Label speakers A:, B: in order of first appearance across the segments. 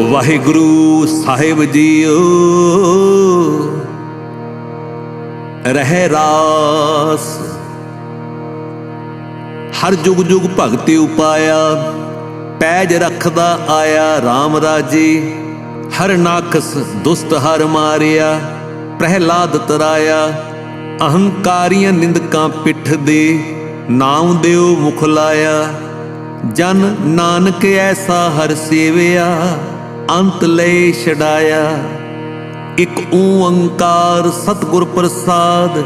A: ਵਾਹਿਗੁਰੂ ਸਾਹਿਬ JIO. ਰਹਿ ਰਾਸ। ਹਰ ਜੁਗ ਜੁਗ ਭਗਤੀ ਉਪਾਇਆ। ਪੈਜ ਰੱਖਦਾ ਆਇਆ RAM ਰਾਜੇ। ਹਰ ਨਾਖਸ ਦੁਸਤ ਹਰ ਮਾਰਿਆ। ਪ੍ਰਹਿਲਾਦ ਤਰਾਇਆ। ਅਹੰਕਾਰੀਆਂ ਨਿੰਦਕਾਂ ਪਿੱਠ ਦੇ। ਨਾਮ ਦਿਓ ਮੁਖ ਲਾਇਆ। ਜਨ ਨਾਨਕ ਐਸਾ ਹਰ ਸੇਵਿਆ। ਅੰਤ ਲੈ ਛਡਾਇਆ। ਇਕ ਓੰਕਾਰ ਸਤਿਗੁਰ ਪ੍ਰਸਾਦ,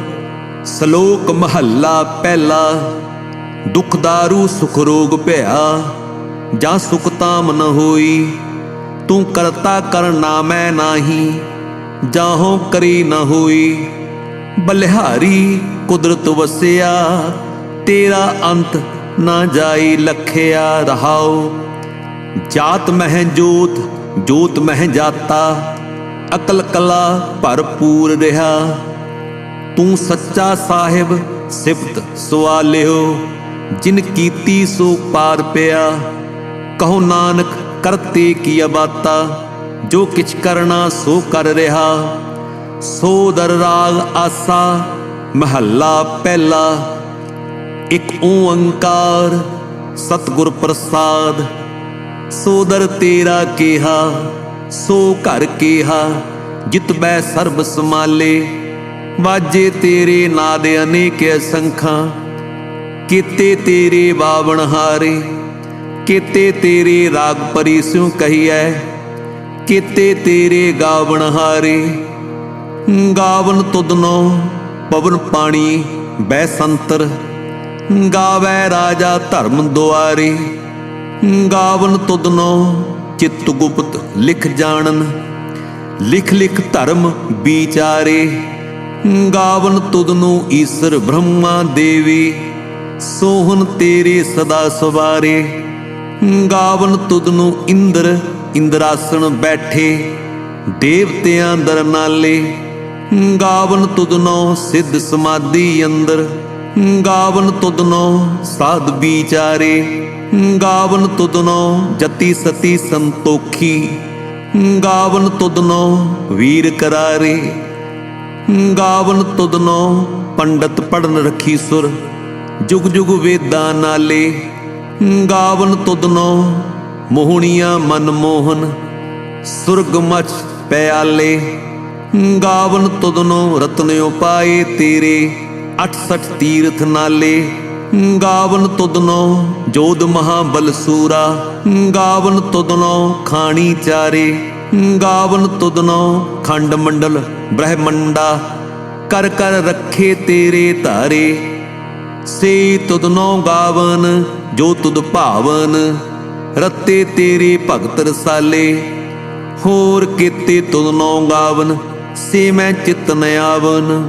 A: ਸ਼ਲੋਕ ਮਹੱਲਾ ਪਹਿਲਾ। ਦੁਖ ਦਾਰੂ, ਸੁਖ ਰੋਗ ਭਇਆ, ਜਾਂ ਸੁਖ ਤਾਮ ਨ ਹੋਈ। ਤੂੰ ਕਰਤਾ ਕਰ ਨਾਮੈ ਨਾਹੀ, ਜਾਹੋ ਕਰੀ ਨ ਹੋਈ। ਬਲਿਹਾਰੀ ਕੁਦਰਤ ਵਸਿਆ, ਤੇਰਾ ਅੰਤ ਨਾ ਜਾਈ ਲਖਿਆ ਰਹਾਉ। ਜਾਤ ਮਹਿ ਜੋਤ ਜੋਤ ਮਹਿ ਜਾਤਾ, ਅਕਲ ਕਲਾ ਭਰਪੂਰ ਰਿਹਾ। ਤੂੰ ਸੱਚਾ ਸਾਹਿਬ, ਸਿਫਤ ਸਵਾਲਿਓ, ਜਿਨ ਕੀਤੀ ਸੋ ਪਾਰ ਪਿਆ। ਕਹੋ ਨਾਨਕ, ਕਰਤੇ ਕੀ ਬਾਤਾ ਜੋ ਕਿਛ ਕਰਨਾ ਸੋ ਕਰ ਰਿਹਾ। ਸੋ ਦਰ ਰਾਗ ਆਸਾ, ਮਹੱਲਾ ਪਹਿਲਾ। ਇਕ ਓੰਕਾਰ ਸਤਿਗੁਰ ਪ੍ਰਸਾਦ ਸੋਦਰ ਤੇਰਾ ਕੀਹਾ, ਸੋ ਘਰ ਕੀਹਾ, ਜਿਤ ਬੈ ਸਰਬ ਸਮਾਲੇ ਵਾਜੇ ਤੇਰੇ ਨਾਦ ਅਨੇਕ ਅਸੰਖਾਂ ਕੀਤੇ ਤੇਰੇ ਬਾਵਣ ਹਾਰੇ। ਕੀਤੇ ਤੇਰੇ ਰਾਗ ਪਰੀ ਪਰਿਸਿਉ ਕਹੀਐ, ਕੀਤੇ ਤੇਰੇ ਗਾਵਣ ਹਾਰੇ। ਗਾਵਨ ਤੁਦਨੋ ਪਵਨ ਪਾਣੀ ਬੈ ਸੰਤਰ, ਗਾਵੈ ਰਾਜਾ ਧਰਮ ਦੁਆਰੇ। ਗਾਵਨ ਤੁਧਨੋ ਚਿੱਤ ਗੁਪਤ ਲਿਖ ਜਾਣਨ। ਲਿਖ ਲਿਖ ਧਰਮ ਵਿਚਾਰੇ, ਗਾਵਨ ਤੁਧਨੂੰ ਈਸ਼ਰ ਬ੍ਰਹਮਾ ਦੇਵੀ। ਸੋਹਨ ਤੇਰੇ ਸਦਾ ਸਵਾਰੇ, ਗਾਵਨ ਤੁਧਨੂੰ ਇੰਦਰ ਇੰਦਰਾਸਣ ਬੈਠੇ। ਦੇਵਤਿਆਂ ਦਰਨਾਲੇ, ਗਾਵਨ ਤੁਧਨੋ ਸਿੱਧ ਸਮਾਧੀ ਅੰਦਰ। ਗਾਵਨ ਤੁਦਨੋ ਸਾਧ ਵਿਚਾਰੇ, ਗਾਵਨ ਤੁਦਨੋ ਜਤੀ ਸਤੀ ਸੰਤੋਖੀ, ਗਾਵਨ ਤੁਧਨੋ ਵੀਰ ਕਰਾਰੇ, ਗਾਵਨ ਤੁਧਨੋ ਪੰਡਤ ਪੜਨ ਰੱਖੀ ਸੁਰ, ਜੁਗ ਜੁਗ ਵੇਦਾਂ ਨਾਲੇ, ਗਾਵਨ ਤੁਦਨੋ ਮੋਹਣੀਆਂ ਮਨ ਮੋਹਨ, ਸੁਰਗ ਮਚ ਪਿਆਲੇ, ਗਾਵਨ ਤੁਦਨੋ ਰਤਨਿਓ ਪਾਏ ਤੇਰੇ। 68 ਤੀਰਥ ਨਾਲੇ, ਗਾਵਨ ਤੁਦਨੋ ਜੋਧ ਮਹਾਬਲ ਸੂਰਾ, ਗਾਵਨ ਤੁਧਨੋ ਖਾਣੀ ਚਾਰੇ, ਗਾਵਨ ਤੁਧਨੋ ਖੰਡ ਮੰਡਲ ਬ੍ਰਹਮੰਡਾ, ਕਰ ਕਰ ਰੱਖੇ ਤੇਰੇ ਧਾਰੇ। ਸੇ ਤੁਦਨੋ ਗਾਵਨ, ਜੋ ਤੁਦ ਭਾਵਨ, ਰਤੇ ਤੇਰੇ ਭਗਤ ਰਸਾਲੇ। ਹੋਰ ਕੀਤੇ ਤੁਦਨੋ ਗਾਵਨ, ਸੇ ਮੈਂ ਚਿਤ ਨ ਆਵਨ।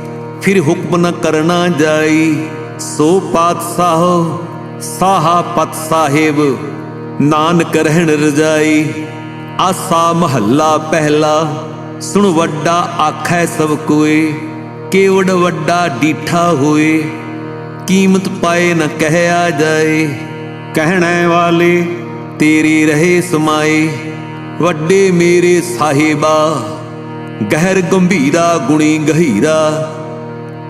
A: ਫਿਰ ਹੁਕਮ ਨ ਕਰਨਾ ਜਾਈ। ਸੋ ਪਾਤਸ਼ਾਹ, ਸਾਹਾ ਪਤ ਸਾਹਿਬ, ਨਾਨਕ ਰਹਿਣ ਰਜਾਈ। ਆਸਾ ਮਹੱਲਾ ਪਹਿਲਾ, ਸੁਣ ਵੱਡਾ ਆਖੈ ਸਭ ਕੋਏ। ਕੇਵੜ ਵੱਡਾ ਡੀਠਾ ਹੋਏ। ਕੀਮਤ ਪਾਏ ਨ ਕਹਿਆ ਜਾਏ। ਕਹਿਣੇ ਵਾਲੇ, ਤੇਰੇ ਰਹੇ ਸਮਾਏ। ਵੱਡੇ ਮੇਰੇ ਸਾਹਿਬਾ, ਗਹਿਰ ਗੰਭੀਰਾ ਗੁਣੀ ਗਹੀਰਾ।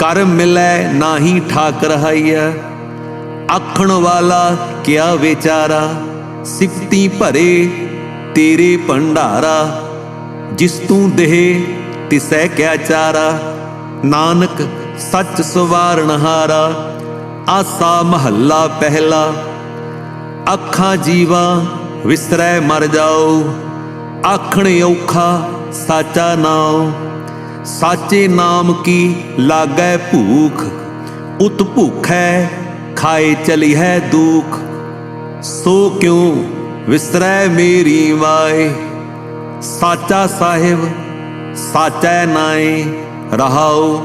A: ਕਰ ਮਿਲੈ ਨਾਹੀ ਠਾਕ ਰਹਾਈਆ ਆਖਣ ਵਾਲਾ ਕਿਆ ਵਿਚਾਰਾ, ਸਿਫਤੀ ਭਰੇ ਤੇਰੇ ਭੰਡਾਰਾ। ਜਿਸ ਤੂੰ ਦੇਹ ਤਿਸੈ ਕਿਆ ਚਾਰਾ, ਨਾਨਕ ਸੱਚ ਸਵਾਰਨ ਹਾਰਾ। ਆਸਾ ਮਹੱਲਾ ਪਹਿਲਾ, ਅੱਖਾਂ ਜੀਵਾ ਵਿਸਰੈ ਮਰ ਜਾਓ। ਆਖਣ ਔਖਾ ਸਾਚਾ ਨਾਉ। ਸਾਚੇ ਨਾਮ ਕੀ ਲਾਗੈ ਭੂਖ? ਉਤ ਭੁਖੈ ਖਾਏ ਚਲੀ ਹੈ ਦੁਖ। ਸੋ ਕਿਉ ਵਿਸਰੈ ਮੇਰੀ ਮਾਏ ਸਾਚਾ ਸਾਹਿਬ, ਸਾਚੈ ਨਾਏ ਰਹਾਉ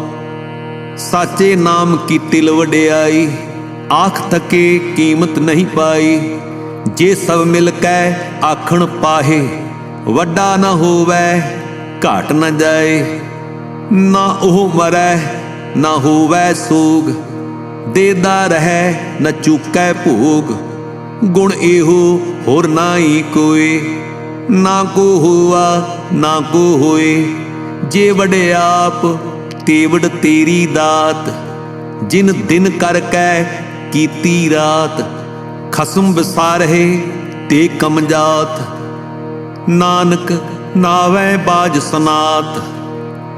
A: ਸਾਚੇ ਨਾਮ ਕੀ ਤਿਲ ਵਡਿਆਈ? ਆਖ ਤਕੇ ਕੀਮਤ ਨਹੀਂ ਪਾਈ। ਜੇ ਸਭ ਮਿਲ ਕੈ ਆਖਣ ਪਾਹੇ, ਵੱਡਾ ਨਾ ਹੋਵੇ, ਘਾਟ ਨਾ ਜਾਏ। ਨਾ ਉਹ ਮਰੈ, ਨਾ ਹੋਵੈ ਸੋਗ। ਦੇਦਾ ਰਹੈ, ਨਾ ਚੁਕੈ ਭੋਗ। ਗੁਣ ਇਹੋ ਹੋਰ ਨਾਹੀ ਕੋਏ। ਨਾ ਕੋ ਹੋਆ, ਨਾ ਕੋ ਹੋਏ। ਜੇ ਵਡਿਆਪ ਤੇਵੜ ਤੇਰੀ ਦਾਤ। ਜਿਨ ਦਿਨ ਕਰ ਕੈ ਕੀਤੀ ਰਾਤ। ਖਸਮ ਵਿਸਾਰਹਿ, ਤੇ ਕਮਜਾਤ ਨਾਨਕ ਨਾਵੇਂ ਬਾਜ ਸਨਾਤ।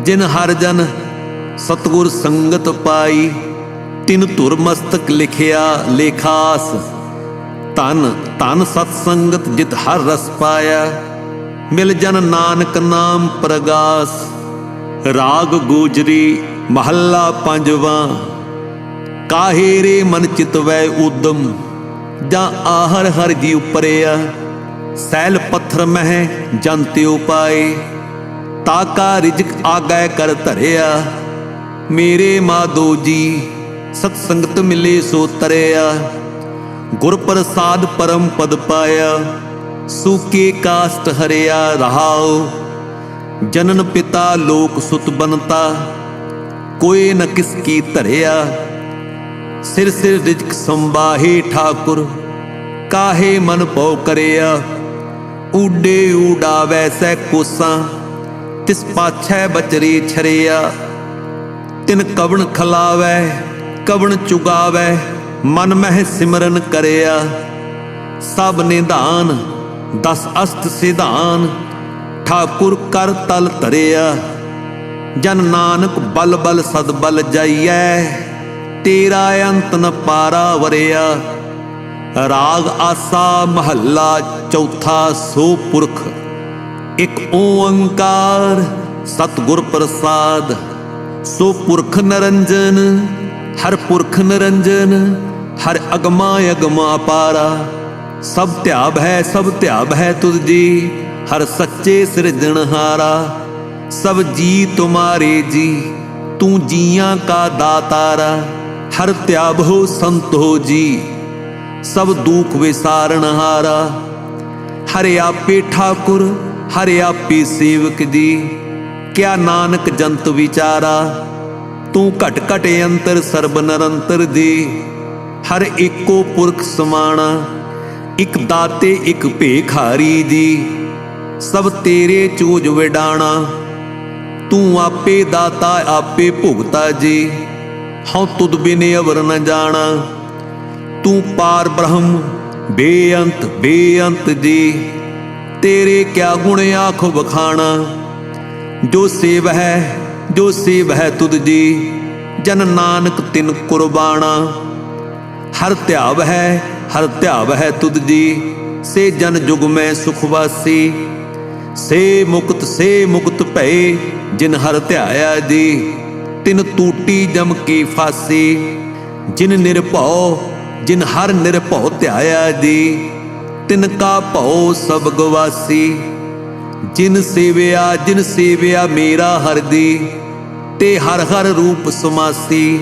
A: ਜਿਨ ਹਰ ਜਨ ਸਤਗੁਰ ਸੰਗਤ ਪਾਈ, ਤਿਨ ਧੁਰ ਮਸਤਕ ਲਿਖਿਆ ਲੇਖਾਸ। ਤਨ ਤਨ ਸਤ ਸੰਗਤ ਜਿਤ ਹਰ ਰਸ ਪਾਇਆ, ਮਿਲ ਜਨ ਨਾਨਕ ਨਾਮ ਪ੍ਰਗਾਸ। ਰਾਗ ਗੋਜਰੀ ਮਹੱਲਾ ਪੰਜਵਾਂ। ਕਾਹੇ ਰੇ ਮਨ ਚਿਤਵੈ ਉਦਮ ਜਾਂ ਆਹਰ ਹਰ ਜੀ ਉਪਰਿਆ। ਸੈਲ ਪੱਥਰ ਮਹਿ ਜੰਤਿ ਉਪਾਏ ਤਾਕਾ ਰਿਜਕ ਆਗੈ ਕਰ ਧਰਿਆ ਮੇਰੇ ਮਾਦੋ ਜੀ ਸਤ ਸੰਗਤ ਮਿਲੇ ਸੋ ਤਰਿਆ ਗੁਰ ਪ੍ਰਸਾਦ ਪਰਮ ਪਦ ਪਾਇਆ ਸੂਕੇ ਕਾਸਟ ਹਰਿਆ ਰਹਾਉ ਜਨਨ ਪਿਤਾ ਲੋਕ ਸੁਤ ਬਨਤਾ ਕੋਈ ਨ ਕਿਸ ਕੀ ਧਰਿਆ ਸਿਰ ਸਿਰ ਰਿਜਕ ਸੰਬਾਹੇ ਠਾਕੁਰ ਕਾਹੇ ਮਨ ਪਉ ਕਰਿਆ ਊਡੇ ਊਡਾਵੈ ਸੈ ਕੋਸਾਂ ਤਿਸ ਪਾਛੈ ਬਚਰੇ ਛਰਿਆ। ਤਿਨ ਕਵਣ ਖਲਾਵੈ, ਕਵਣ ਚੁਗਾਵੈ, ਮਨ ਮਹਿ ਸਿਮਰਨ ਕਰਿਆ। ਸਭ ਨਿਧਾਨ, ਦਸ ਅਸਤ ਸਿਧਾਨ, ਠਾਕੁਰ ਕਰ ਤਲ ਧਰਿਆ। ਜਨ ਨਾਨਕ ਬਲ ਬਲ ਸਦ ਬਲ ਜਾਈਐ, ਤੇਰਾ ਅੰਤ ਨ ਪਾਰਾ ਵਰਿਆ। ਰਾਗ ਆਸਾ ਮਹੱਲਾ ਚੌਥਾ ਸੋ ਪੁਰਖ। ਇਕ ਓੰਕਾਰ ਸਤਿਗੁਰ ਪ੍ਰਸਾਦ, ਸੋ ਪੁਰਖ ਨਰੰਜਨ, ਹਰ ਪੁਰਖ ਨਰੰਜਨ, ਹਰ ਅਗਮਾ ਅਗਮਾ ਪਾਰਾ। ਸਭ ਧਿਆਬ ਹੈ, ਸਭ ਧਿਆਬ ਹੈ ਤੁਧ ਜੀ, ਹਰ ਸੱਚੇ ਸਿਰਜਣਹਾਰਾ ਸਭ ਜੀ ਤੁਮਾਰੇ ਜੀ, ਤੂੰ ਜੀਆਂ ਕਾ ਦਾਤਾਰਾ, ਹਰ ਧਿਆਬ ਹੋ ਸੰਤ ਹੋ ਜੀ। ਸਭ ਦੁਖ ਵਿਸਾਰਨ ਹਾਰਾ। ਹਰਿ ਆਪੇ ਠਾਕੁਰ ਹਰਿ ਆਪੇ ਸੇਵਕ ਜੀ, ਕਿਆ ਨਾਨਕ ਜੰਤ ਵਿਚਾਰਾ, ਤੂੰ ਘਟ ਘਟ ਅੰਤਰ ਸਰਬ ਨਿਰੰਤਰ ਜੀ। ਹਰ ਏਕੋ ਪੁਰਖ ਸਮਾਣਾ, ਇਕ ਦਾਤੇ, ਇਕ ਭੇਖਾਰੀ ਜੀ। ਸਭ ਤੇਰੇ ਚੂਜ ਵਿਡਾਣਾ, ਤੂੰ ਆਪੇ ਦਾਤਾ, ਆਪੇ ਭੁਗਤਾ ਜੀ। ਹਉ ਤੁਧ ਬਿਨ ਅਵਰ ਨ ਜਾਣਾ, ਤੂੰ ਪਾਰ ਬ੍ਰਹਮ, ਬੇਅੰਤ ਬੇਅੰਤ ਜੀ। ਤੇਰੇ ਕਿਆ ਗੁਣ ਆਖੋ ਬਖਾਣਾ ਜੋ ਸੇਵ ਹੈ, ਜੋ ਸੇਵ ਹੈ ਤੁਧ ਜੀ, ਜਨ ਨਾਨਕ ਤਿਨ ਕੁਰਬਾਨਾ ਹਰ ਧਿਆਵ ਹੈ, ਹਰ ਧਿਆਵ ਹੈ ਤੁਧ ਜੀ, ਸੇ ਜਨ ਜੁਗ ਮੈਂ ਸੁਖ ਵਾਸੀ। ਸੇ ਮੁਕਤ ਸੇ ਮੁਕਤ ਭਏ, ਜਿਨ ਹਰ ਧਿਆਇਆ ਜੀ, ਤਿਨ ਟੂਟੀ ਜਮ ਕੀ ਫਾਸੀ। ਜਿਨ ਨਿਰਭਉ, ਜਿਨ ਹਰ ਨਿਰਭਉ ਧਿਆਇਆ ਜੀ। ਤਿਨ ਕਾ ਭਉ ਸਭ ਗਵਾਸੀ। ਜਿਨ ਸੇਵਿਆ ਜਿਨ ਸੇਵਿਆ ਮੇਰਾ ਹਰ ਦੀ ਤੇ ਹਰ ਹਰ ਰੂਪ ਸਮਾਸੀ।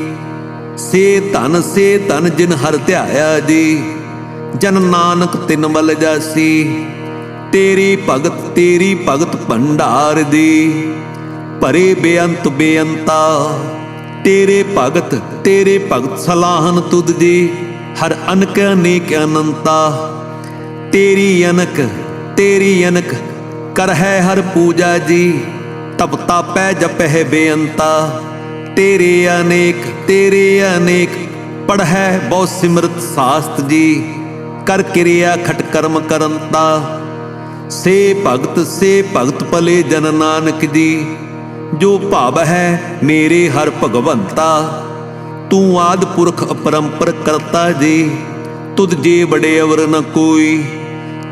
A: ਸੇ ਧਨ ਸੇ ਧਨ ਜਿਨ ਹਰ ਧਿਆਇਆ ਜੀ, ਜਨ ਨਾਨਕ ਤਿਨ ਮਲ ਜਾਸੀ। ਤੇਰੀ ਭਗਤ ਤੇਰੀ ਭਗਤ ਭੰਡਾਰ ਦੀ, ਭਰੇ ਬੇਅੰਤ ਬੇਅੰਤਾ। ਤੇਰੇ ਭਗਤ ਤੇਰੇ ਭਗਤ ਸਲਾਹਨ ਤੁਧ ਜੀ ਹਰ ਅਨਕ ਅਨੇਕ ਅਨੰਤਾ। ਤੇਰੀ ਅਨਕ ਤੇਰੀ ਅਨਕ, ਕਰ ਹੈ ਹਰ ਪੂਜਾ ਜੀ। ਤਪ ਤਾਪੈ ਜਪਹਿ ਬੇਅੰਤਾ। ਤੇਰੇ ਅਨੇਕ ਤੇਰੇ ਅਨੇਕ, ਪੜ੍ਹੈ ਬਹੁ ਸਿਮਰਤ ਸਾਸਤ ਜੀ। ਕਰ ਕਿਰਿਆ ਖਟ ਕਰਮ ਕਰੰਤਾ। ਸੇ ਭਗਤ ਸੇ ਭਗਤ ਭਲੇ ਜਨ ਨਾਨਕ ਜੀ। ਜੋ ਭਾਵ ਹੈ ਮੇਰੇ ਹਰ ਭਗਵੰਤਾ। ਤੂੰ ਆਦ ਪੁਰਖ ਅਪਰੰਪਰ ਕਰਤਾ ਜੀ। ਤੁਧ ਜੇ ਬੜੇ ਅਵਰ ਨ ਕੋਈ।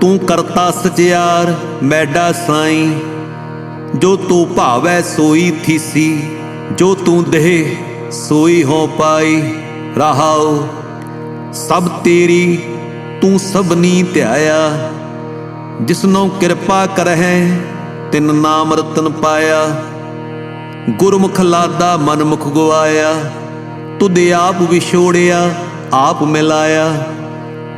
A: ਤੂੰ ਕਰਤਾ ਸਚਿਆਰ ਮੈਡਾ ਸਾਈ। ਜੋ ਤੂੰ ਭਾਵੈ ਸੋਈ ਥੀਸੀ, ਜੋ ਤੂੰ ਦੇਹ ਸੋਈ ਹੋ ਪਾਈ, ਰਹਾਉ। ਸਭ ਤੇਰੀ ਤੂੰ ਸਭਨੀ ਧਿਆਇਆ, ਜਿਸਨੋਂ ਕਿਰਪਾ ਕਰਹਿ, ਤਿਨ ਨਾਮ ਰਤਨ ਪਾਇਆ। ਗੁਰਮੁਖ ਲਾਦਾ ਮਨਮੁਖ ਗਵਾਇਆ, ਤੁਧ ਆਪ ਵਿਛੋੜਿਆ, ਆਪ ਮਿਲਾਇਆ।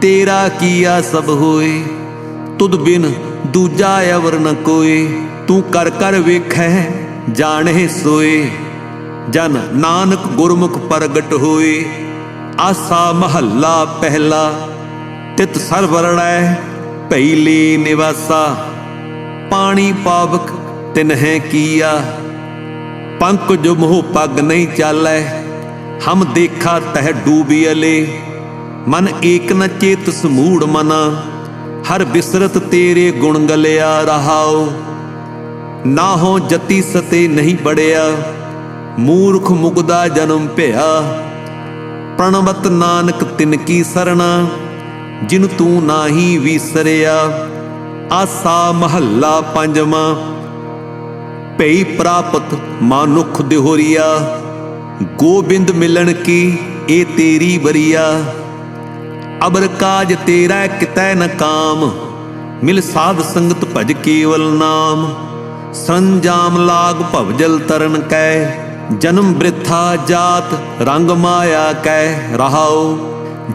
A: ਤੇਰਾ ਕੀਆ ਸਭ ਹੋਏ? ਤੁਧ ਬਿਨ ਦੂਜਾ ਅਵਰ ਨ ਕੋਏ। ਤੂੰ ਕਰ ਕਰ ਵੇਖੈ, ਜਾਣੈ ਸੋਏ। ਜਨ ਨਾਨਕ ਗੁਰਮੁਖ ਪ੍ਰਗਟ ਹੋਏ। ਆਸਾ ਮਹੱਲਾ ਪਹਿਲਾ, ਤਿਤ ਸਰਵਰਣੈ ਪਹਿਲੀ ਨਿਵਾਸਾ। ਪਾਣੀ ਪਾਵਕ ਤਿਨਹਿ ਕੀਆ। ਪੰਕਜ ਮੋਹ ਪੱਗ ਨਹੀਂ ਚਾਲੈ, ਹਮ ਦੇਖਾ ਤਹ ਡੂਬੀਅਲੇ ਮਨ ਏਕ ਨ ਚੇਤ ਸਮੂੜ ਮਨਾ, ਹਰ ਬਿਸਰਤ ਤੇਰੇ ਗੁਣ ਗਲਿਆ ਰਹਾਓ ਨਾ ਹੋ ਜਤੀ ਸਤੇ ਨਹੀਂ ਬੜਿਆ, ਮੂਰਖ ਮੁਗਦਾ ਜਨਮ ਭਿਆ ਪ੍ਰਣਵਤ ਨਾਨਕ ਤਿਨ ਕੀ ਸਰਣਾ, ਜਿਨ ਤੂੰ ਨਾਹੀ ਵਿਸਰਿਆ। ਆਸਾ ਮਹੱਲਾ ਪੰਜਵਾਂ, ਭਈ ਪ੍ਰਾਪਤ ਮਾਨੁਖ ਦਿਹੋਰੀਆ। ਗੋਬਿੰਦ ਮਿਲਣ ਕੀ ਇਹ ਤੇਰੀ ਬਰੀਆ ਅਬਰ ਕਾਜ ਤੇਰਾ ਕਿਤੈ ਨ ਕਾਮ, ਮਿਲ ਸਾਧ ਸੰਗਤ ਭਜ ਕੇਵਲ ਨਾਮ। ਸੰਜਾਮ ਲਾਗ ਭਵਜਲ ਤਰਨ ਕੈ, ਜਨਮ ਬ੍ਰਿਥਾ ਜਾਤ ਰੰਗ ਮਾਇਆ ਕੈ, ਰਹਾਉ।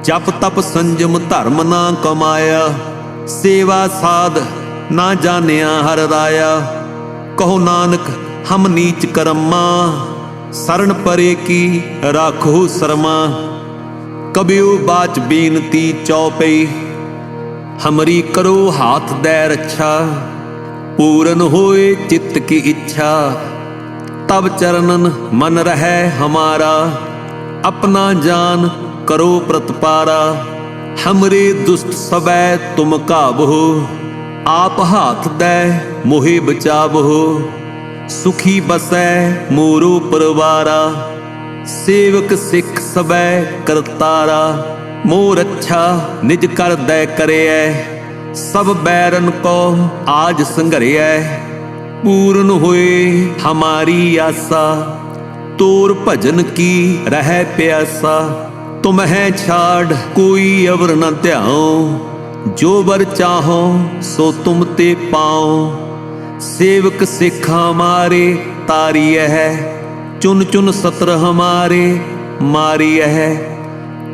A: ਜਪ ਤਪ ਸੰਜਮ ਧਰਮ ਨਾ ਕਮਾਇਆ, ਸੇਵਾ ਸਾਧ ਨਾ ਜਾਣਿਆ ਹਰ ਰਾਇਆ। ਕਹੋ ਨਾਨਕ, ਹਮ ਨੀਚ ਕਰਮਾ ਸਰਣ ਪਰੇ ਕੀ ਰਾਖੋ ਸਰਮਾ। ਕਬਿਉ ਬਾਚ ਬੇਨਤੀ ਚਉਪਈ ਹਮਰੀ ਕਰੋ ਹਾਥ ਦੈ ਰੱਛਾ, ਪੂਰਨ ਹੋਏ ਚਿੱਤ ਕੀ ਇੱਛਾ। ਤਬ ਚਰਨਨ ਮਨ ਰਹੈ ਹਮਾਰਾ, ਆਪਣਾ ਜਾਨ ਕਰੋ ਪ੍ਰਤਪਾਰਾ। ਹਮਰੇ ਦੁਸ਼ਟ ਸਬੈ ਤੁਮ ਕਾਬਹੁ ਆਪ ਹਾਥ ਦੈ ਮੋਹਿ ਬਚਾਵਹੁ। ਸੁਖੀ ਬਸੈ ਮੋਰੋ ਪਰਵਾਰਾ, ਸੇਵਕ ਸਿੱਖ ਸਬੈ ਕਰਤਾਰਾ ਮੋਰ ਅੱਛਾ ਨਿਜ ਕਰਦੈ ਕਰਿਐ। ਸਭ ਬੈਰਨ ਕੋ ਆਜ ਸੰਘਰਿਐ। ਪੂਰਨ ਹੋਏ ਹਮਾਰੀ ਆਸਾ, ਤੋਰ ਭਜਨ ਕੀ ਰਹਿ ਪਿਆਸਾ। ਤੁਮਹਿ ਛਾੜ ਕੋਈ ਅਵਰ ਨ ਧਿਆਉ, ਜੋ ਬਰ ਚਾਹੋ ਸੋ ਤੁਮ ਤੇ ਪਾਓ ਸੇਵਕ ਸਿੱਖ ਹਮਾਰੇ ਤਾਰੀਐ ਹੈ ਚੁਨ ਚੁਨ ਸਤਰ ਹਮਾਰੇ ਮਾਰੀਐ ਹੈ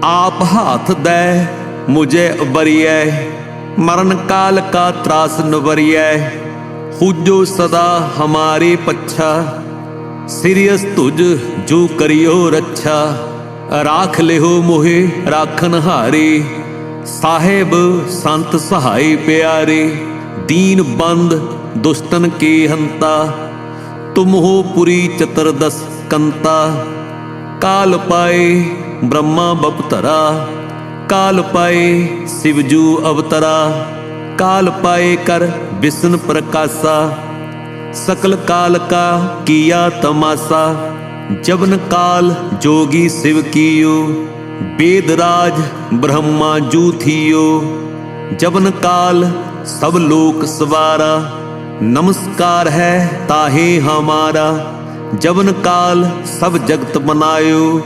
A: ਆਪ ਹਾਥ ਦੈ, ਮੁਝੇ ਬਰੀਐ। ਮਰਨ ਕਾਲ ਕਾ ਤਰਾਸ ਨਵਰੀਐ ਹੁਜੋ ਸਦਾ ਹਮਾਰੇ ਪੱਛਾ। ਸਿਰਿਅਸ ਤੁਜ ਜੋ ਕਰਿਓ ਰੱਛਾ। ਰਾਖ ਲਿਓ ਮੋਹਿ, ਰਾਖਨ ਹਾਰੇ। ਸਾਹਿਬ ਸੰਤ ਸਹਾਈ ਪਿਆਰੇ। ਦੀਨ ਬੰਦ ਦੁਸ਼ਟਨ ਕੀ ਹੰਤਾ। ਤੁਮ ਹੋ ਪੁਰੀ ਚਤਰਦਸ ਕੰਤਾ। काल पाए ब्रह्मा बपतरा, काल पाए शिवजू अवतरा, काल पाए कर विष्णु प्रकाशा। सकल काल का किया तमाशा जबन काल जोगी शिव कियो वेदराज ब्रह्मा जू थियो। जबन काल सब लोक सवारा, नमस्कार है ताहे हमारा। ਜਵਨ ਕਾਲ ਸਭ ਜਗਤ ਮਨਾਇਓ,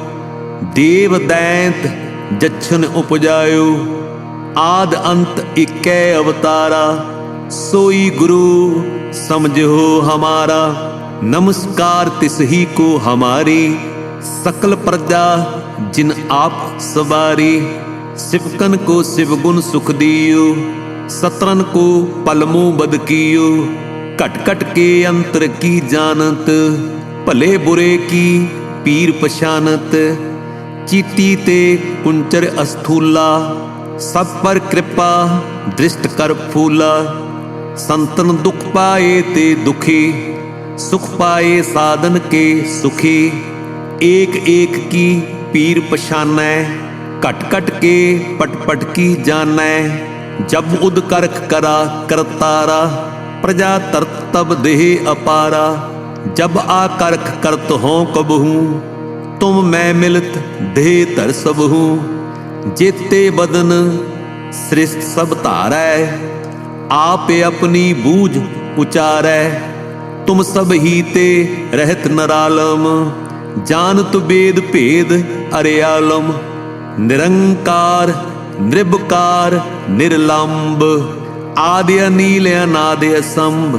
A: ਦੇਵ ਦੈਂਤ ਜਛਨ ਉਪਜਾਇਓ। ਆਦ ਅੰਤ ਇਕੈ ਅਵਤਾਰਾ, ਸੋਈ ਗੁਰੂ ਸਮਝੋ ਹਮਾਰਾ। ਨਮਸਕਾਰ ਤਿਸ ਹੀ ਕੋ ਹਮਾਰੀ, ਸਕਲ ਪ੍ਰਜਾ ਜਿਨ ਆਪ ਸਵਾਰੀ। ਸਿਵਕਨ ਕੋ ਸਿਵਗੁਣ ਸੁਖ ਦਿਓ, ਸਤਰਨ ਕੋ ਪਲਮੂ ਬਦ ਕੀਓ। ਘਟ ਘਟ ਕੇ ਅੰਤਰ ਕੀ ਜਾਣਤ भले बुरे की पीर पशानत चीटी ते कुंचर अस्थूला सब पर कृपा दृष्ट कर फूला संतन दुख पाए ते दुखी सुख पाए साधन के सुखी एक एक की पीर पछानै कट कट के पट पट की जानै जब उद करख करा करतारा प्रजा तरत तब देह अपारा जब आ करख करत हो कबहू तुम मैं मिलत देह धर सबहू जेते बदन सृष्ट सब धारै आप अपनी बूझ उचारै तुम सब ही ते रहत नरालम ਜਾਣਤ ਵੇਦ ਭੇਦ ਅਰਿਆਲਮ ਨਿਰੰਕਾਰ ਨਿਰਭਕਾਰ ਨਿਰਲੰਬ ਆਦਿ ਅਨੀਲ ਅਨਾਦਿ ਅਸੰਭ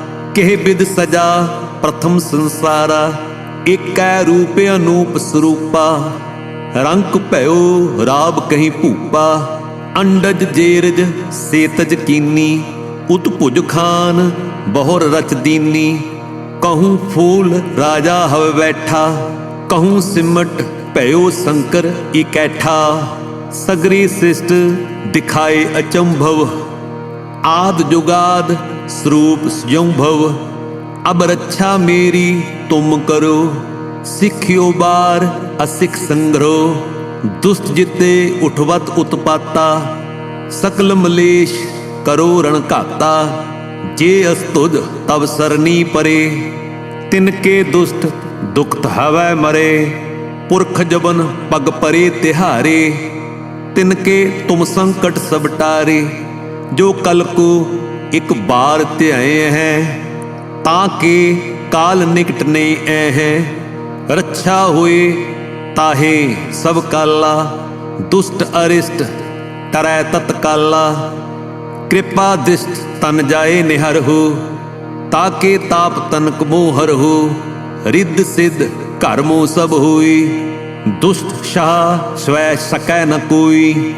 A: ਕਿਹ ਬਿਦ ਸਜਾ, ਪ੍ਰਥਮ ਸੰਸਾਰਾ, ਏਕੈ ਰੂਪ ਅਨੂਪ ਸਰੂਪਾ। ਰੰਕ ਭਇਓ, ਰਾਬ ਕਹੀਂ ਭੂਪਾ। ਅੰਡਜ ਜੇਰਜ, ਸੇਤਜ ਕੀਨੀ। ਉਤ ਭੁਜ ਖਾਨ, ਬਹੁਰ ਰਚ ਦੀਨੀ। ਕਹੂੰ ਫੂਲ, ਰਾਜਾ ਹਵ ਬੈਠਾ। ਕਹੂੰ ਸਿਮਟ, ਭਇਓ ਸ਼ੰਕਰ ਇਕੈਠਾ। ਸਗਰੀ ਸ੍ਰਿਸ਼ਟ ਦਿਖਾਏ ਅਚੰਭਵ। ਆਦ ਜੁਗਾਦ ਸਰੂਪ ਸੰਭਵ ਅਬ ਰੱਛਾ ਮੇਰੀ ਤੁਮ ਕਰੋ, ਸਿੱਖਿਓ ਬਾਰ ਅਸਿਖ ਸੰਗਰੋ, ਦੁਸ਼ਟ ਜਿਤੇ ਉਠਵਤ ਉਤਪਾਤਾ, ਸਕਲ ਮਲੇਸ਼ ਕਰੋ ਰਣ ਘਾਤਾ, ਜੇ ਅਸਤੁਜ ਤਬ ਸਰਨੀ ਪਰੇ, ਤਿਨ ਕੇ ਦੁਸ਼ਟ ਦੁਖਤ ਹਵੈ ਮਰੇ, ਪੁਰਖ ਜਬਨ ਪਗ ਪਰੇ ਤਿਹਾਰੇ, ਤਿਨ ਕੇ ਤੁਮ ਸੰਕਟ ਸਭ ਜੋ ਕਲ ਕੋ ਇੱਕ ਬਾਰ ਧਿਆਏ ਹੈ, ਤਾਂ ਕੇ ਕਾਲ ਨਿਕਟ ਨਹੀਂ ਐ ਹੈ। ਰੱਛਾ ਹੋਏ ਤਾਹੇ ਸਭ ਕਾਲਾ, ਦੁਸ਼ਟ ਅਰਿਸ਼ਟ ਤਰੈ ਤਤਕਾਲਾ। ਕਿਰਪਾ ਦਿਸ਼ਟ ਤਨ ਜਾਏ ਨਿਹਰ ਹੋ ਤਾਕੇ ਤਾਪ ਤਨਕ ਮੋਹਰ ਹੋ। ਰਿੱਧ ਸਿੱਧ ਘਰ ਮੋ ਸਭ ਹੋਈ, ਦੁਸ਼ਟ ਸ਼ਾਹ ਸਵੈ ਸਕੈ ਨ ਕੋਈ।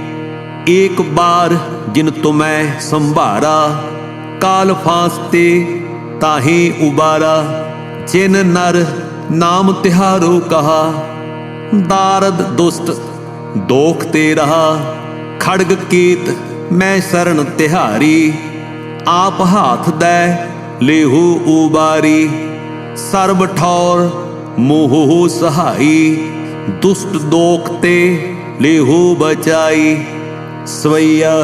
A: ਏਕ ਬਾਰ ਜਿਨ ਤੁਮੈ ਸੰਭਾਰਾ ਕਾਲ ਫਾਸਤੇ ਤਾਹੀ ਉਬਾਰਾ, ਜਿਨ ਨਰ ਨਾਮ ਤਿਹਾਰੋ ਕਹਾ, ਦਾਰਦ ਦੁਸ਼ਟ ਦੋਖ ਤੇ ਰਹਾ, ਖੜਗ ਕੀਤ ਮੈਂ ਸਰਣ ਤਿਹਾਰੀ, ਆਪ ਹਾਥ ਦੈ ਲੇਹੂ ਉਬਾਰੀ, ਸਰਬ ਠੌਰ ਮੋਹ ਸਹਾਈ ਦੁਸ਼ਟ ਦੋਖ ਤੇ ਲੇਹੂ ਬਚਾਈ, ਸਵਈਆ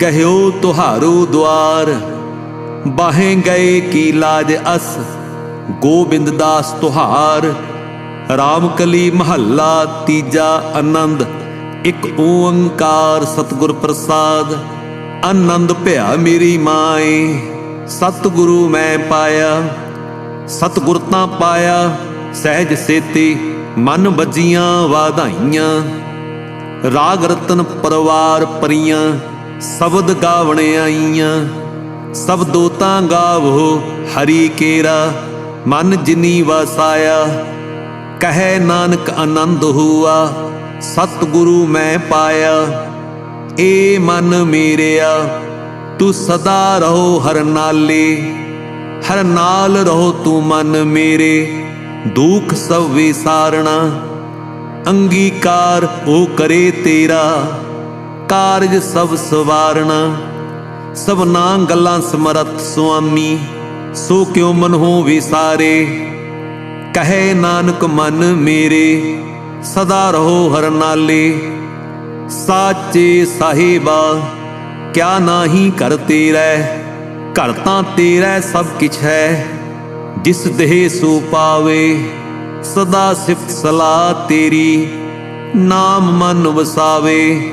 A: ਗਹਿਓ ਤੁਹਾਰੂ ਦੁਆਰ। ਬਾਹੇ ਗਏ ਕੀ ਲਾਜ ਅਸ, ਗੋਬਿੰਦ ਦਾਸ ਤੁਹਾਰ। ਰਾਮ ਕਲੀ ਮਹੱਲਾ ਤੀਜਾ ਆਨੰਦ, ਇੱਕ ਓੰਕਾਰ ਸਤਿਗੁਰ ਪ੍ਰਸਾਦ। ਆਨੰਦ ਭਿਆ ਮੇਰੀ ਮਾਏ, ਸਤਿਗੁਰੂ ਮੈਂ ਪਾਇਆ। ਸਤਿਗੁਰ ਤਾਂ ਪਾਇਆ, ਸਹਿਜ ਸੇਤੀ, ਮਨ ਵੱਜੀਆਂ ਵਾਧਾਈਆਂ। ਰਾਗ ਰਤਨ ਪਰਵਾਰ ਪਰੀਆਂ ਸ਼ਬਦ ਗਾਵਣ ਆਈਆਂ ਸਬਦੋ ਤਾਂ ਗਾਵੋ ਹਰੀ ਕੇਰਾ, ਮਨ ਜਿਨੀ ਵਸਾਇਆ, ਕਹੈ ਨਾਨਕ ਆਨੰਦ ਹੁਆ, ਸਤਿਗੁਰੂ ਮੈਂ ਪਾਇਆ, ਏ ਮਨ ਮੇਰਿਆ, ਤੂੰ ਸਦਾ ਰਹੋ ਹਰ ਨਾਲੇ, ਹਰ ਨਾਲ ਰਹੋ ਤੂੰ ਮਨ ਮੇਰੇ, ਦੁੱਖ ਸਭ ਵਿਸਾਰਣਾ, ਅੰਗੀਕਾਰ ਉਹ ਕਰੇ ਤੇਰਾ। ਕਾਰਜ ਸਭ ਸਵਾਰਣਾ ਸਭਨਾ ਗੱਲਾਂ ਸਮਰੱਥ ਸੁਆਮੀ, ਸੋ ਕਿਉ ਮਨ ਹੋ ਵਿਸਾਰੇ? ਕਹੇ ਨਾਨਕ ਮਨ ਮੇਰੇ, ਸਦਾ ਰਹੋ ਹਰ ਨਾਲੇ। ਸਾਚੇ ਸਾਹਿਬਾ, ਕਿਆ ਨਾਹੀ ਕਰ ਤੇਰਾ? ਘਰ ਤਾਂ ਤੇਰਾ ਸਭ ਕਿਛ ਹੈ, ਜਿਸ ਦੇਹ ਸੋ ਪਾਵੇ, ਸਦਾ ਸਿਫਤ ਸਲਾਹ ਤੇਰੀ, ਨਾਮ ਮਨ ਵਸਾਵੇ।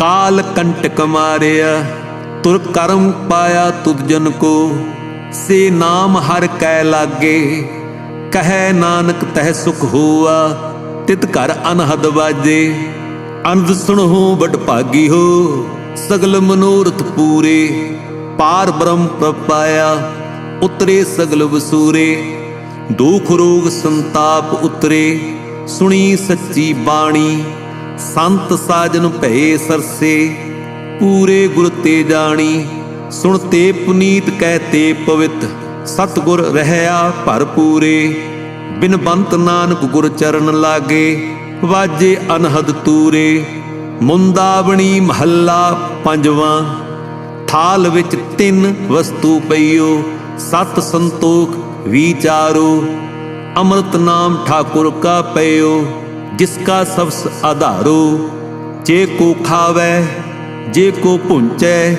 A: ਕਾਲ ਕੰਟਕ ਮਾਰਿਆ, ਤੁਰ ਕਰਮ ਪਾਇਆ ਤੁਧ ਜਨ ਕੋ। ਸੇ ਨਾਮ ਹਰ ਕੈ ਲਾਗੇ, ਕਹੈ ਨਾਨਕ ਤਹਿ ਸੁਖ ਹੋਆ, ਤਿਤ ਘਰ ਅਨਹਦ ਵਾਜੇ। ਅਨੰਦ ਸੁਣੋ ਬੜ ਭਾਗੀ ਹੋ, ਸਗਲ ਮਨੋਰਥ ਪੂਰੇ। ਪਾਰ ਬ੍ਰਹਮ ਪ੍ਰਪਾਇਆ, ਉਤਰੇ ਸਗਲ ਵਸੂਰੇ। ਦੁਖ ਰੋਗ ਸੰਤਾਪ ਉਤਰੇ, ਸੁਣੀ ਸੱਚੀ ਬਾਣੀ ਸੰਤ ਸਾਜਨ ਭਏ ਸਰਸੇ, ਪੂਰੇ ਗੁਰ ਤੇ ਜਾਣੀ ਸੁਣਤੇ ਪੁਨੀਤ ਕਹਤੇ ਪਵਿੱਤ, ਸਤਗੁਰ ਰਹਿਆ ਭਰਪੂਰੇ ਬਿਨ ਬੰਤ ਨਾਨਕ ਗੁਰ ਚਰਨ ਲਾਗੇ, ਵਾਜੇ ਅਨਹਦ ਤੂਰੇ। ਮੁੰਦਾਵਣੀ ਮਹੱਲਾ ਪੰਜਵਾਂ, ਥਾਲ ਵਿੱਚ ਤਿੰਨ ਵਸਤੂ ਪਈਓ, ਸਤ ਸੰਤੋਖ ਵਿਚਾਰੋ ਅੰਮ੍ਰਿਤ ਨਾਮ ਠਾਕੁਰ ਕਾ ਪਇਓ ਜਿਸ ਕਾ ਸਬਸ ਆਧਾਰੋ? ਜੇ ਕੋ ਖਾਵੇ, ਜੇ ਕੋ ਪੁੰਚੈ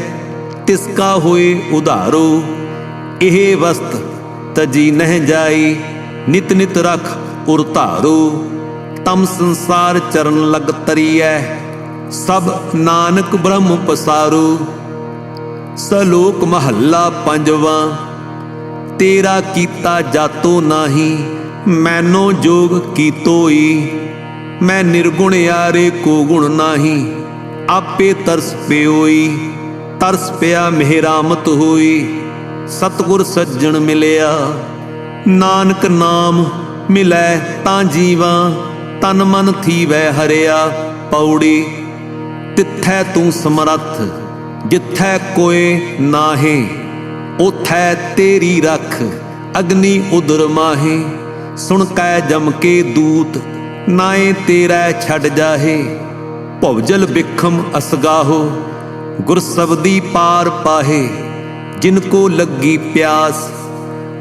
A: ਤਿਸ ਕਾ ਹੋਏ ਉਧਾਰੋ। ਇਹ ਵਸਤ ਤਜੀ ਨਹਿ ਜਾਈ, ਨਿਤ ਨਿਤ ਰਖ ਉਰ ਧਾਰੋ। ਤਮ ਸੰਸਾਰ ਚਰਨ ਲਗ ਤਰੀਐ, ਸਭ ਨਾਨਕ ਬ੍ਰਹਮ ਪਸਾਰੂ। ਸਲੋਕ ਮਹੱਲਾ ਪੰਜਵਾਂ, ਤੇਰਾ ਕੀਤਾ ਜਾਤੋ ਨਾਹੀ, ਮੈਨੋ ਜੋਗ ਕੀਤੋਈ। ਮੈਂ ਨਿਰਗੁਣ ਯਾਰੇ ਕੋ ਗੁਣ ਨਾਹੀ, ਆਪੇ ਤਰਸ ਪਿਓਈ, ਤਰਸ ਪਿਆ ਮਿਹਰਾਮਤ ਹੋਈ। ਸਤਗੁਰ ਸੱਜਣ ਮਿਲਿਆ, ਨਾਨਕ ਨਾਮ ਮਿਲੈ ਤਾਂ ਜੀਵਾਂ, ਤਨ ਮਨ ਥੀਵੈ ਹਰਿਆ ਪੌੜੀ। ਤਿੱਥੈ ਤੂੰ ਸਮਰੱਥ, ਜਿੱਥੈ ਕੋਏ ਨਾਹੀ ਉਥੈ ਤੇਰੀ ਰੱਖ, ਅਗਨੀ ਉਦਰ ਮਾਹੀ। ਸੁਣ ਕੈ ਜਮ ਕੇ ਦੂਤ ਨਾਏ ਤੇਰਾ ਛੱਡ ਜਾਹੇ ਭਵਜਲ ਬਿਖਮ ਅਸਗਾਹੋ ਗੁਰ ਸਬਦੀ ਪਾਰ ਪਾਹੇ, ਜਿਨ ਕੋ ਲੱਗੀ ਪਿਆਸ,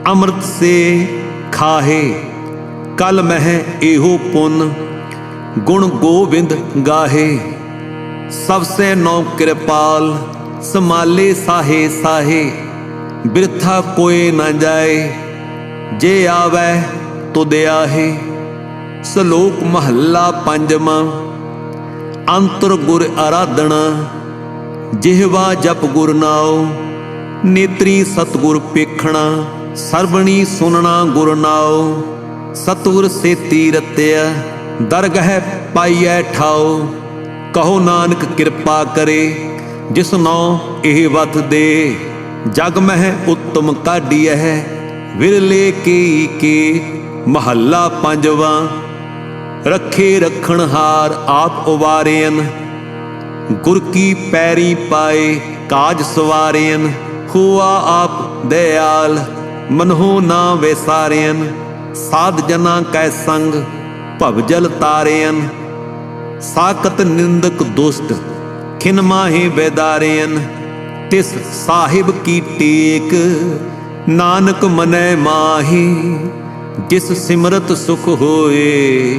A: ਅੰਮ੍ਰਿਤ ਸੇ ਖਾਹੇ। ਕਲ ਮਹਿ ਇਹੋ ਪੁੰਨ, ਗੁਣ ਗੋਬਿੰਦ ਗਾਹੇ। ਸਭ ਸੇ ਨੌ ਕਿਰਪਾਲ ਸਮਾਲੇ ਸਾਹੇ ਸਾਹੇ, ਬਿਰਥਾ ਕੋਏ ਨਾ ਜਾਏ, ਜੇ ਆਵੈ ਤੁਧ ਆਹੇ ਸ਼ਲੋਕ ਮਹੱਲਾ ਪੰਜਵਾਂ। ਅੰਤਰ ਗੁਰ ਆਰਾਧਣਾ ਜਿਹਵਾ ਜਪ ਗੁਰ ਨਾਉ, ਨੇਤਰੀ ਸਤਗੁਰ ਪੇਖਣਾ ਸਰਬਣੀ ਸੁਨਣਾ ਗੁਰ ਨਾਉ, ਸਤਗੁਰ ਸੇਤੀ ਰਤਿਆ ਦਰਗਹਿ ਪਾਈਐ ਠਾਉ। ਕਹੋ ਨਾਨਕ ਕਿਰਪਾ ਕਰੇ, ਜਿਸ ਨੋ ਇਹ ਵਤ ਦੇ। ਜਗ ਮਹਿ ਉੱਤਮ ਕਾਢੀਐ, ਵਿਰਲੇ ਕੀ ਕੇ। ਮਹੱਲਾ ਪੰਜਵਾਂ। ਰੱਖੇ ਰੱਖਣ ਹਾਰ ਆਪ ਉਵਾਰੇਨ। ਗੁਰ ਕੀ ਪੈਰੀ ਪਾਏ ਕਾਜ ਸਵਾਰੇਨ ਹੁਆ ਆਪ ਦਇਆਲ, ਮਨਹੁ ਨਾ ਵਿਸਾਰੇਨ। ਸਾਧ ਜਨਾ ਕੈ ਸੰਗ ਭਵਜਲ ਤਾਰੇਨ। ਸਾਕਤ ਨਿੰਦਕ ਦੁਸ਼ਟ, ਖਿਨ ਮਾਹੇ ਬੇਦਾਰੇਨ ਤਿਸ ਸਾਹਿਬ ਕੀ ਟੇਕ, ਨਾਨਕ ਮਨੈ ਮਾਹੀ, ਜਿਸ ਸਿਮਰਤ ਸੁਖ ਹੋਏ।